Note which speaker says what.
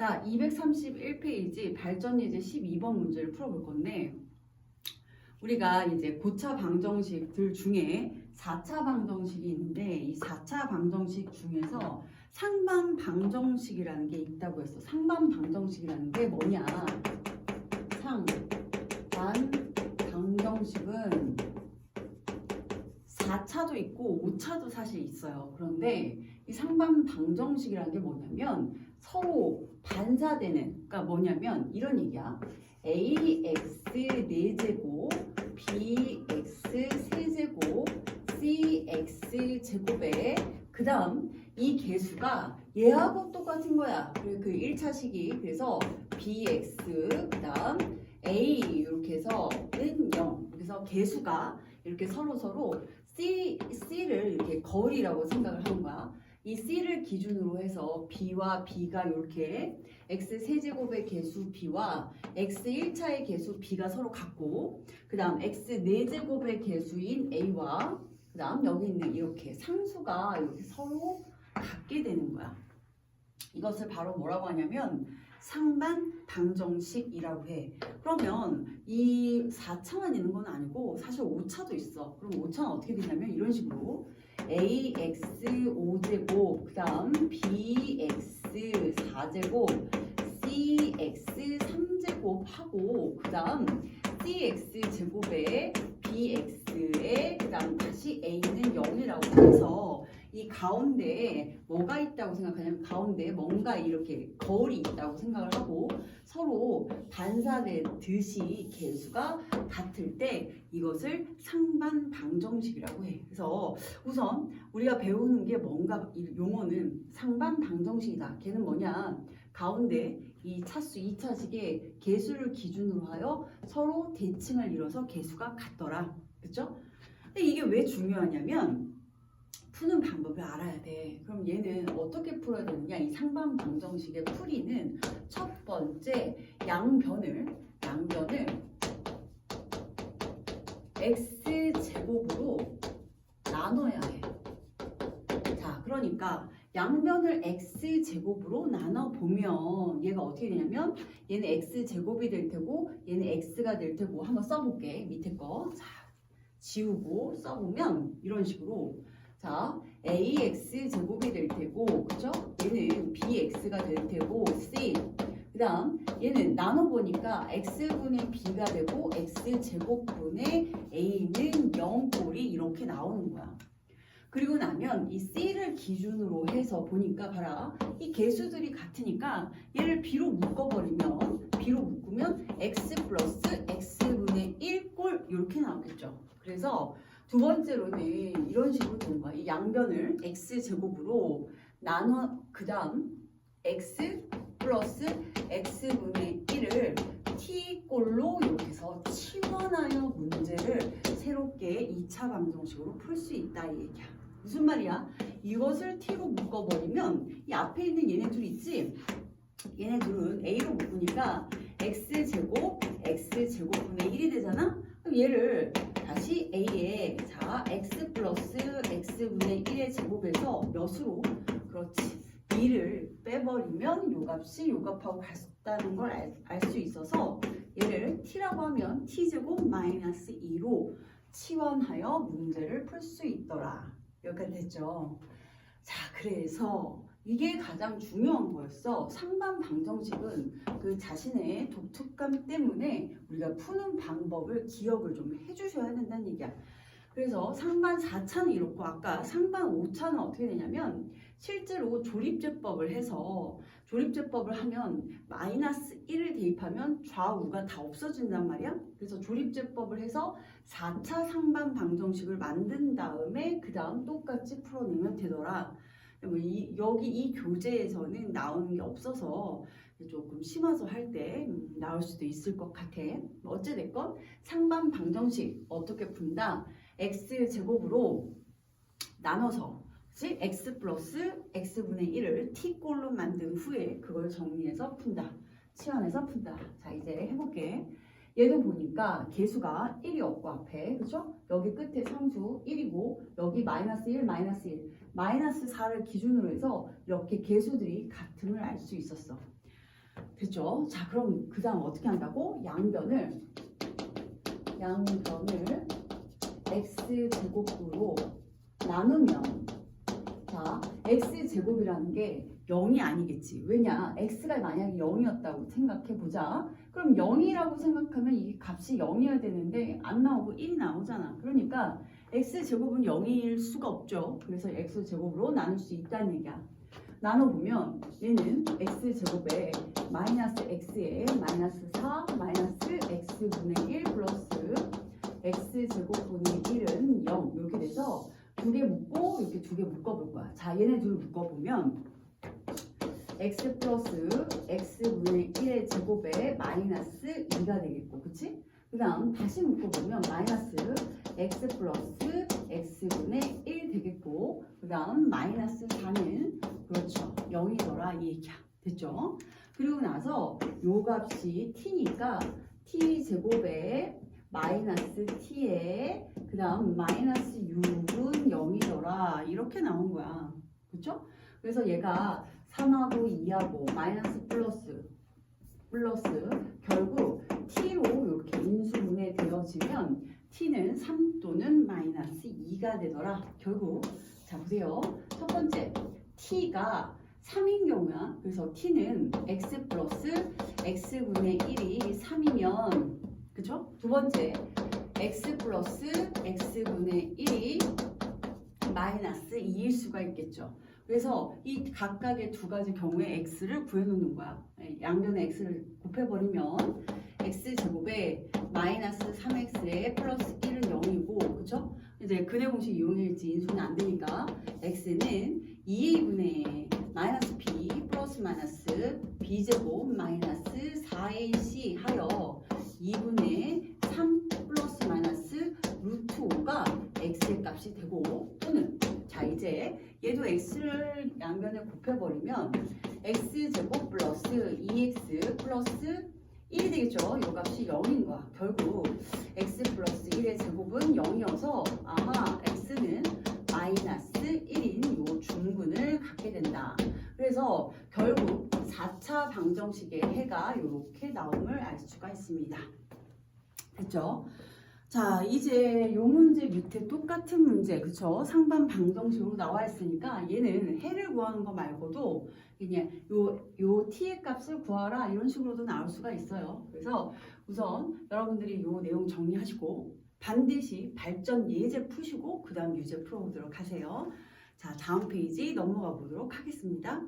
Speaker 1: 자, 231페이지 발전 예제 12번 문제를 풀어볼 건데 우리가 이제 고차 방정식들 중에 4차 방정식이 있는데 이 4차 방정식 중에서 상반 방정식이라는 게 있다고 했어. 상반 방정식이라는 게 뭐냐? 상반 방정식은 4차도 있고 5차도 사실 있어요. 그런데 이 상반 방정식이라는 게 뭐냐면 서로 반사되는 그러니까 뭐냐면 이런 얘기야. ax 4제곱 bx 세제곱 cx 제곱에 그 다음 이 개수가 얘하고 똑같은 거야. 그 1차식이 그래서 bx 그 다음 a 이렇게 해서는 0. 그래서 개수가 이렇게 서로 서로 c c를 이렇게 거리라고 생각을 하는 거야. 이 c를 기준으로 해서 b와 b가 이렇게 x 세제곱의 개수 b와 x 1차의 개수 b가 서로 같고 그 다음 x 4제곱의 개수인 a와 그 다음 여기 있는 이렇게 상수가 이렇게 서로 같게 되는 거야. 이것을 바로 뭐라고 하냐면 상반 방정식이라고 해. 그러면 이 4차만 있는 건 아니고 사실 5차도 있어. 그럼 5차는 어떻게 되냐면 이런 식으로 ax 5제곱 그 다음 bx 4제곱 cx 3제곱 하고 그 다음 cx 제곱에 bx에 그 다음 다시 a는 0이라고 해서 이 가운데에 뭐가 있다고 생각하냐면 가운데에 뭔가 이렇게 거울이 있다고 생각을 하고 서로 반사되듯이 개수가 같을 때 이것을 상반 방정식이라고 해. 그래서 우선 우리가 배우는 게 뭔가 이 용어는 상반 방정식이다. 걔는 뭐냐? 가운데 이 차수 2차식의 개수를 기준으로 하여 서로 대칭을 이뤄서 개수가 같더라. 그렇죠? 근데 이게 왜 중요하냐면 푸는 방법을 알아야 돼. 그럼 얘는 어떻게 풀어야 되느냐? 이 상반 방정식의 풀이는 첫 번째 양변을 양변을 x 제곱으로 나눠야 해. 자, 그러니까 양변을 x 제곱으로 나눠 보면 얘가 어떻게 되냐면 얘는 x 제곱이 될 테고 얘는 x가 될 테고 한번 써볼게 밑에 거. 자, 지우고 써보면 이런 식으로 자, ax 제곱이 될 테고, 그죠? 얘는 bx가 될 테고, c. 그 다음, 얘는 나눠보니까 x분의 b가 되고, x 제곱분의 a는 0꼴이 이렇게 나오는 거야. 그리고 나면 이 c를 기준으로 해서 보니까 봐라. 이 개수들이 같으니까 얘를 b로 묶어버리면, b로 묶으면 x 플러스 x분의 1꼴 이렇게 나오겠죠. 그래서 두 번째로는 이런 식으로 되는 거야. 이 양변을 x 제곱으로 나눠 그 다음 x 플러스 x분의 1을 t 꼴로 이렇게 해서 치환하여 문제를 새롭게 2차 방정식으로 풀 수 있다 이 얘기야. 무슨 말이야? 이것을 t로 묶어버리면 이 앞에 있는 얘네 둘 있지? 얘네 둘은 a로 묶으니까 x 제곱 x 제곱분의 1이 되잖아? 그럼 얘를 다시 a에 자 x 플러스 x분의 1의 제곱에서 몇으로 그렇지 2를 빼버리면 요 값이 요 값하고 같다는 걸 알 수 있어서 얘를 t라고 하면 t제곱 마이너스 2로 치환하여 문제를 풀 수 있더라 여기까지 됐죠 자 그래서 이게 가장 중요한 거였어. 상반 방정식은 그 자신의 독특감 때문에 우리가 푸는 방법을 기억을 좀 해주셔야 된다는 얘기야. 그래서 상반 4차는 이렇고 아까 상반 5차는 어떻게 되냐면 실제로 조립제법을 해서 조립제법을 하면 마이너스 1을 대입하면 좌우가 다 없어진단 말이야. 그래서 조립제법을 해서 4차 상반 방정식을 만든 다음에 그 다음 똑같이 풀어내면 되더라. 뭐 이, 여기 이 교재에서는 나오는 게 없어서 조금 심화서 할 때 나올 수도 있을 것 같아. 뭐 어찌됐건 상반 방정식 어떻게 푼다? x 제곱으로 나눠서 그치? x 플러스 x분의 1을 t꼴로 만든 후에 그걸 정리해서 푼다. 치환해서 푼다. 자 이제 해볼게. 얘도 보니까 개수가 1이 없고 앞에 그죠? 여기 끝에 상수 1이고 여기 마이너스 1 마이너스 1 마이너스 4를 기준으로 해서 이렇게 개수들이 같음을 알 수 있었어. 됐죠? 자, 그럼 그 다음 어떻게 한다고? 양변을 양변을 x 제곱으로 나누면 자, x 제곱이라는 게 0이 아니겠지. 왜냐? x가 만약에 0이었다고 생각해 보자. 그럼 0이라고 생각하면 이 값이 0이어야 되는데 안 나오고 1이 나오잖아. 그러니까 x 제곱은 0일 수가 없죠. 그래서 x 제곱으로 나눌 수 있다는 얘기야. 나눠보면 얘는 x 제곱에 마이너스 x에 마이너스 4 마이너스 x분의 1 플러스 x 제곱분의 1은 0 이렇게 돼서 두 개 묶고 이렇게 두 개 묶어볼 거야. 자, 얘네 둘 묶어보면 x 플러스 x분의 1의 제곱에 마이너스 2가 되겠고, 그치? 그 다음 다시 묶어보면 마이너스 x 플러스 x분의 1 되겠고, 그 다음 마이너스 4는 그렇죠. 0이더라 이 얘기야. 됐죠? 그리고 나서 요 값이 t니까 t 제곱에 마이너스 t에 그 다음 마이너스 6은 0이더라 이렇게 나온 거야 그쵸? 그래서 얘가 3하고 2하고 마이너스 플러스 플러스 결국 t로 이렇게 인수분해 되어지면 t는 3 또는 마이너스 2가 되더라 결국 자 보세요 첫 번째 t가 3인 경우야 그래서 t는 x 플러스 x분의 1이 3이면 그쵸? 두 번째 x 플러스 x분의 1이 마이너스 2일 수가 있겠죠. 그래서 이 각각의 두 가지 경우에 x를 구해놓는 거야. 양변에 x를 곱해버리면 x 제곱에 마이너스 3x에 플러스 1은 0이고 그쵸? 이제 근해 공식 이용일지 인수는 안 되니까 x는 2a분의 마이너스 b 플러스 마이너스 b제곱 마이너스 4ac 하여 2분의 3 플러스 마이너스 루트 5가 x의 값이 되고 또는 자 이제 얘도 x를 양변에 곱 해버리면 x제곱 플러스 2x 플러스 1이 되겠죠. 이 값이 0인 거야. 결국 x 플러스 1의 제곱은 0이어서 아하 x는 마이너스 1인 요 중근을 갖게 된다. 그래서 결국 4차 방정식의 해가 이렇게 나옴을 알 수가 있습니다. 됐죠? 자, 이제 요 문제 밑에 똑같은 문제, 그쵸? 상반 방정식으로 나와 있으니까 얘는 해를 구하는 거 말고도 그냥 요, 요 t의 값을 구하라 이런 식으로도 나올 수가 있어요. 그래서 우선 여러분들이 요 내용 정리하시고 반드시 발전 예제 푸시고 그 다음 유제 풀어보도록 하세요. 자, 다음 페이지 넘어가 보도록 하겠습니다.